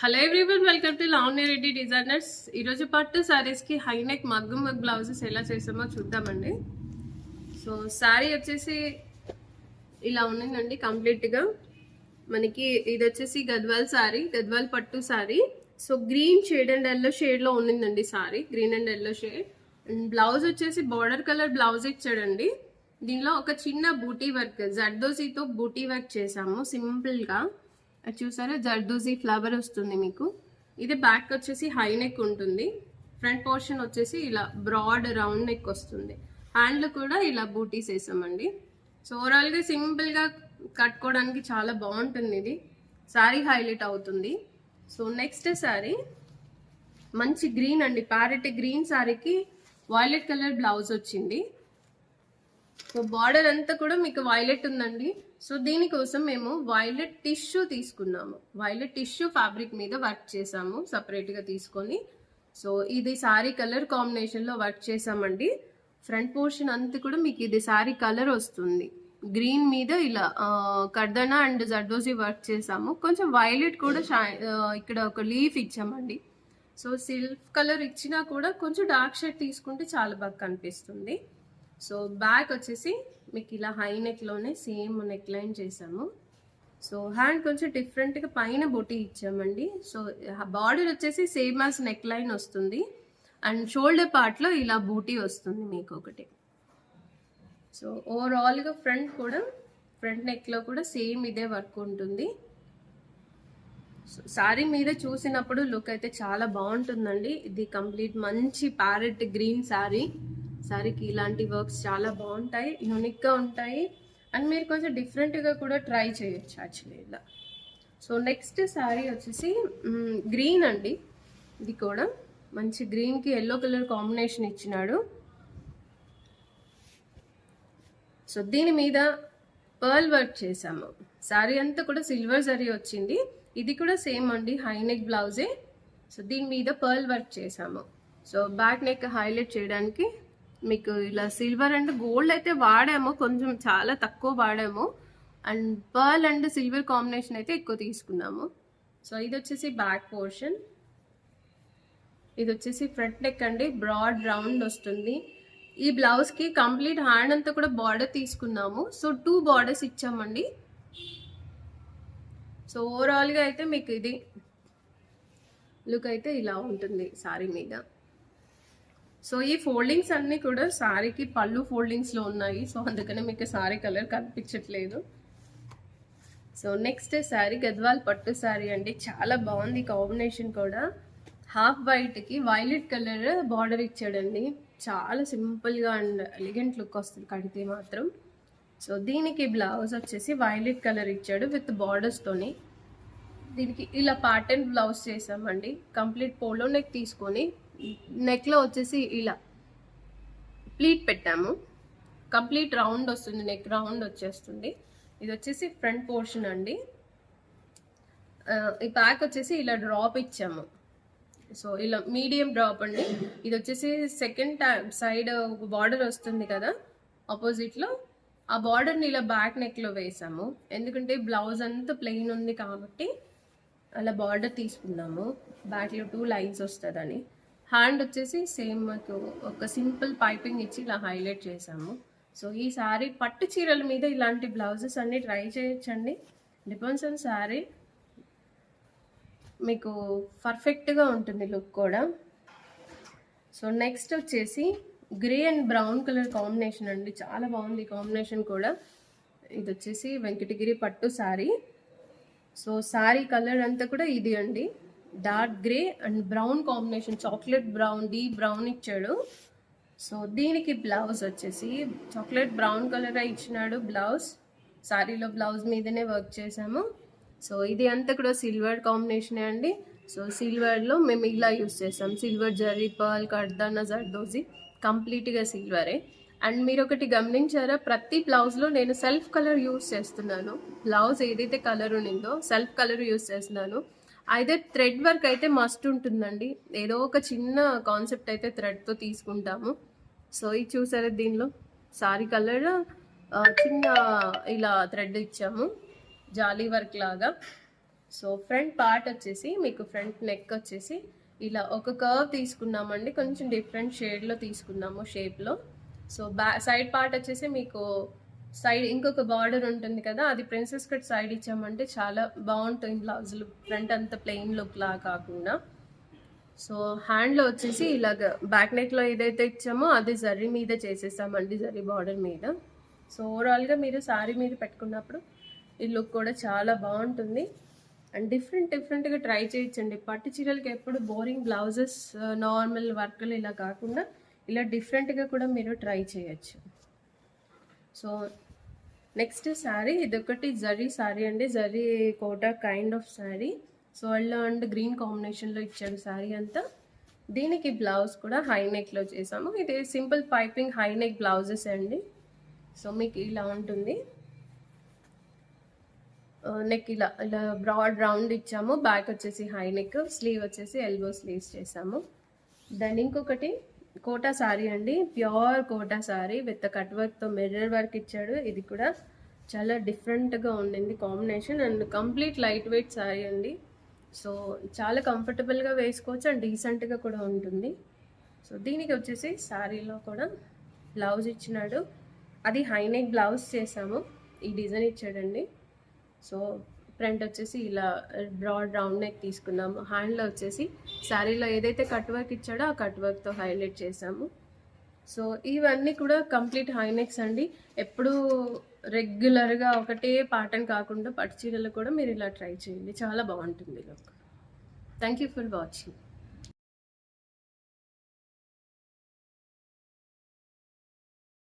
Hello everyone welcome to Lavanya Reddy designers ఈరోజు పట్టు శారీస్కి హైనెక్ మగ్గం మగ్ బ్లౌజెస్ ఎలా చేసామో చూద్దామండి. సో శారీ వచ్చేసి ఇలా ఉండిందండి కంప్లీట్గా. మనకి ఇది వచ్చేసి గద్వాల్ శారీ గద్వాల్ పట్టు sari so green shade and yellow షేడ్లో ఉండిందండి sari green and yellow shade and blouse వచ్చేసి బార్డర్ కలర్ బ్లౌజ్ ఇచ్చాడండి. దీనిలో ఒక చిన్న బూటీ వర్క్ జడ్దోసీతో బూటీ వర్క్ చేసాము సింపుల్గా చూసారా? జర్దూజీ ఫ్లవర్ వస్తుంది మీకు. ఇది బ్యాక్ వచ్చేసి హై నెక్ ఉంటుంది. ఫ్రంట్ పోర్షన్ వచ్చేసి ఇలా బ్రాడ్ రౌండ్ నెక్ వస్తుంది. హ్యాండ్లు కూడా ఇలా బూటీస్ వేసామండి. సో ఓవరాల్గా సింపుల్గా కట్టుకోవడానికి చాలా బాగుంటుంది ఇది. శారీ హైలైట్ అవుతుంది. సో నెక్స్ట్ శారీ మంచి గ్రీన్ అండి. ప్యారెట్ గ్రీన్ శారీకి వైలెట్ కలర్ బ్లౌజ్ వచ్చింది. సో బార్డర్ అంతా కూడా మీకు వైలెట్ ఉందండి. సో దీనికోసం మేము వైలెట్ టిష్యూ తీసుకున్నాము. వైలెట్ టిష్యూ ఫ్యాబ్రిక్ మీద వర్క్ చేసాము సపరేట్గా తీసుకొని. సో ఇది సారీ కలర్ కాంబినేషన్లో వర్క్ చేసామండి ఫ్రంట్ పోర్షన్ అంతా కూడా మీకు ఇది సారీ కలర్ వస్తుంది. గ్రీన్ మీద ఇలా కర్దనా అండ్ జర్దోజీ వర్క్ చేసాము కొంచెం వైలెట్ కూడా ఇక్కడ ఒక లీఫ్ ఇచ్చామండి. సో సిల్క్ కలర్ ఇచ్చినా కూడా కొంచెం డార్క్ షేడ్ తీసుకుంటే చాలా బాగా కనిపిస్తుంది. సో బ్యాక్ వచ్చేసి మీకు ఇలా హై నెక్లోనే సేమ్ నెక్ లైన్ చేసాము సో హ్యాండ్ కొంచెం డిఫరెంట్గా పైన బొటీ ఇచ్చామండి. సో బార్డర్ వచ్చేసి సేమ్ యాజ్ నెక్ లైన్ వస్తుంది అండ్ షోల్డర్ పార్ట్లో ఇలా బూటీ వస్తుంది మీకు ఒకటి. సో ఓవరాల్గా ఫ్రంట్ కూడా ఫ్రంట్ నెక్లో కూడా సేమ్ ఇదే వర్క్ ఉంటుంది. సో శారీ మీద చూసినప్పుడు లుక్ అయితే చాలా బాగుంటుందండి. ఇది కంప్లీట్ మంచి ప్యారెట్ గ్రీన్ శారీ శారీకి ఇలాంటి వర్క్స్ చాలా బాగుంటాయి యూనిక్గా ఉంటాయి. అండ్ మీరు కొంచెం డిఫరెంట్గా కూడా ట్రై చేయొచ్చు యాక్చువల్లీ ఇలా. సో నెక్స్ట్ శారీ వచ్చేసి గ్రీన్ అండి. ఇది కూడా మంచి గ్రీన్కి ఎల్లో కలర్ కాంబినేషన్ ఇచ్చినాడు. సో దీని మీద పర్ల్ వర్క్ చేసాము శారీ అంతా కూడా సిల్వర్ జరీ వచ్చింది. ఇది కూడా సేమ్ అండి హై నెక్ బ్లౌజే సో దీని మీద పర్ల్ వర్క్ చేసాము సో బ్యాక్ నెక్ హైలైట్ చేయడానికి మీకు ఇలా సిల్వర్ అండ్ గోల్డ్ అయితే వాడాము. కొంచెం చాలా తక్కువ వాడాము. And pearl and silver combination అయితే ఎక్కువ తీసుకున్నాము. సో ఇది వచ్చేసి బ్యాక్ పోర్షన్ ఇది వచ్చేసి ఫ్రంట్ నెక్ అండి. బ్రాడ్ రౌండ్ వస్తుంది. ఈ బ్లౌజ్కి కంప్లీట్ హ్యాండ్ అంతా కూడా బార్డర్ తీసుకున్నాము. సో టూ బార్డర్స్ ఇచ్చామండి. సో ఓవరాల్గా అయితే మీకు ఇది లుక్ అయితే ఇలా ఉంటుంది సారీ మీద. సో ఈ ఫోల్డింగ్స్ అన్నీ కూడా శారీకి పళ్ళు ఫోల్డింగ్స్లో ఉన్నాయి. సో అందుకనే మీకు శారీ కలర్ కనిపించట్లేదు. సో నెక్స్ట్ శారీ గద్వాల్ పట్టు శారీ అండి. చాలా బాగుంది కాంబినేషన్ కూడా. హాఫ్ వైట్కి వైలెట్ కలర్ బార్డర్ ఇచ్చాడండి. చాలా సింపుల్గా అండ్ ఎలిగెంట్ లుక్ వస్తుంది కడితే మాత్రం. సో దీనికి బ్లౌజ్ వచ్చేసి వైలెట్ కలర్ ఇచ్చాడు విత్ బార్డర్స్తోని దీనికి ఇలా ప్యాటర్న్ బ్లౌజ్ చేసామండి. కంప్లీట్ పోలో నెక్ తీసుకొని నెక్లో వచ్చేసి ఇలా. ప్లీట్ పెట్టాము. కంప్లీట్ రౌండ్ వస్తుంది నెక్ రౌండ్ వచ్చేస్తుంది. ఇది వచ్చేసి ఫ్రంట్ పోర్షన్ అండి. ఈ ప్యాక్ వచ్చేసి ఇలా డ్రాప్ ఇచ్చాము. సో ఇలా మీడియం డ్రాప్ అండి. ఇది వచ్చేసి సెకండ్ సైడ్ బార్డర్ వస్తుంది కదా ఆపోజిట్లో. ఆ బార్డర్ని ఇలా బ్యాక్ నెక్లో వేసాము. ఎందుకంటే బ్లౌజ్ అంతా ప్లెయిన్ ఉంది కాబట్టి అలా బార్డర్ తీసుకున్నాము బ్యాక్లో టూ లైన్స్ వస్తుందని. హ్యాండ్ వచ్చేసి సేమ్ మాకు ఒక సింపుల్ పైపింగ్ ఇచ్చి ఇలా హైలైట్ చేసాము సో ఈ సారీ పట్టు చీరల మీద ఇలాంటి బ్లౌజెస్ అన్ని ట్రై చేయొచ్చండి. డిపెండ్స్ ఆన్ సారీ మీకు పర్ఫెక్ట్గా ఉంటుంది లుక్ కూడా. సో నెక్స్ట్ వచ్చేసి grey and brown colour combination అండి. చాలా బాగుంది కాంబినేషన్ కూడా. ఇది వచ్చేసి వెంకటగిరి పట్టు శారీ సో శారీ కలర్ అంతా కూడా ఇది అండి. Dark grey and brown combination chocolate brown deep brown ఇచ్చాడు. సో దీనికి బ్లౌజ్ వచ్చేసి చాక్లెట్ బ్రౌన్ కలర్ ఇచ్చినాడు బ్లౌజ్. శారీలో బ్లౌజ్ మీదనే వర్క్ చేసాము సో ఇది అంతా కూడా సిల్వర్ కాంబినేషనే అండి. సో సిల్వర్లో మేము ఇలా యూస్ చేసాం సిల్వర్ జరీ పర్ల్ కర్దానా జర్దోజీ కంప్లీట్గా సిల్వరే అండ్ మీరు ఒకటి గమనించారా ప్రతి బ్లౌజ్లో నేను సెల్ఫ్ కలర్ యూస్ చేస్తున్నాను. బ్లౌజ్ ఏదైతే కలర్ ఉండిందో సెల్ఫ్ కలర్ యూస్ చేస్తున్నాను. అయితే థ్రెడ్ వర్క్ అయితే మస్ట్ ఉంటుందండి. ఏదో ఒక చిన్న కాన్సెప్ట్ అయితే థ్రెడ్తో తీసుకుంటాము. సో ఇది చూసారా దీనిలో? సారీ కలర్ చిన్న ఇలా థ్రెడ్ ఇచ్చాము. జాలీ వర్క్ లాగా. సో ఫ్రంట్ పార్ట్ వచ్చేసి మీకు ఫ్రంట్ నెక్ వచ్చేసి ఇలా ఒక కర్వ్ తీసుకున్నామండి. కొంచెం డిఫరెంట్ షేడ్లో తీసుకున్నాము షేప్లో సో బ్యా సైడ్ పార్ట్ వచ్చేసి మీకు సైడ్ ఇంకొక బార్డర్ ఉంటుంది కదా అది ప్రిన్సెస్ కట్ సైడ్ ఇచ్చామంటే చాలా బాగుంటుంది బ్లౌజులు ఫ్రంట్ అంత ప్లెయిన్ లుక్ లా కాకుండా. సో హ్యాండ్లో వచ్చేసి ఇలాగ బ్యాక్ నెక్లో ఏదైతే ఇచ్చామో అది జర్రీ మీద చేసేసామండి జర్రీ బార్డర్ మీద. సో ఓవరాల్గా మీరు శారీ మీద పెట్టుకున్నప్పుడు ఈ లుక్ కూడా చాలా బాగుంటుంది. అండ్ డిఫరెంట్ డిఫరెంట్గా ట్రై చేయొచ్చండి. పట్టు చీరలకి ఎప్పుడు బోరింగ్ బ్లౌజెస్ నార్మల్ వర్క్లు ఇలా కాకుండా ఇలా డిఫరెంట్గా కూడా మీరు ట్రై చేయొచ్చు. సో నెక్స్ట్ శారీ ఇదొకటి జరీ శారీ అండి. Zari Kota kind of sari. So yellow and green కాంబినేషన్లో ఇచ్చాడు శారీ అంతా. దీనికి బ్లౌజ్ కూడా హై నెక్లో చేసాము. ఇది simple piping high neck blouses అండి. సో మీకు ఇలా ఉంటుంది. నెక్ ఇలా ఇలా బ్రాడ్ రౌండ్ ఇచ్చాము. బ్యాక్ వచ్చేసి హై నెక్ స్లీవ్ వచ్చేసి ఎల్బో స్లీవ్స్ చేసాము. దాని ఇంకొకటి కోటా సారీ అండి. Pure Kota sari with cut వర్క్తో మిర్రర్ వర్క్ ఇచ్చాడు. ఇది కూడా చాలా డిఫరెంట్గా ఉండింది combination and complete light weight sari అండి. సో చాలా కంఫర్టబుల్గా వేసుకోవచ్చు అండ్ డీసెంట్గా కూడా ఉంటుంది. సో దీనికి వచ్చేసి శారీలో కూడా బ్లౌజ్ ఇచ్చినాడు. అది హైనెక్ బ్లౌజ్ చేసాము. ఈ డిజైన్ ఇచ్చాడండి. సో ఫ్రంట్ వచ్చేసి ఇలా బ్రాడ్ రౌండ్ నెక్ తీసుకున్నాము. హ్యాండ్లో వచ్చేసి శారీలో ఏదైతే కట్ వర్క్ ఇచ్చాడో ఆ కట్ వర్క్తో హైలైట్ చేసాము సో ఇవన్నీ కూడా కంప్లీట్ హై నెక్స్ అండి. ఎప్పుడు రెగ్యులర్గా ఒకటే ప్యాటర్న్ కాకుండా పట్టు చీరలు కూడా మీరు ఇలా ట్రై చేయండి. చాలా బాగుంటుంది look. Thank you for watching.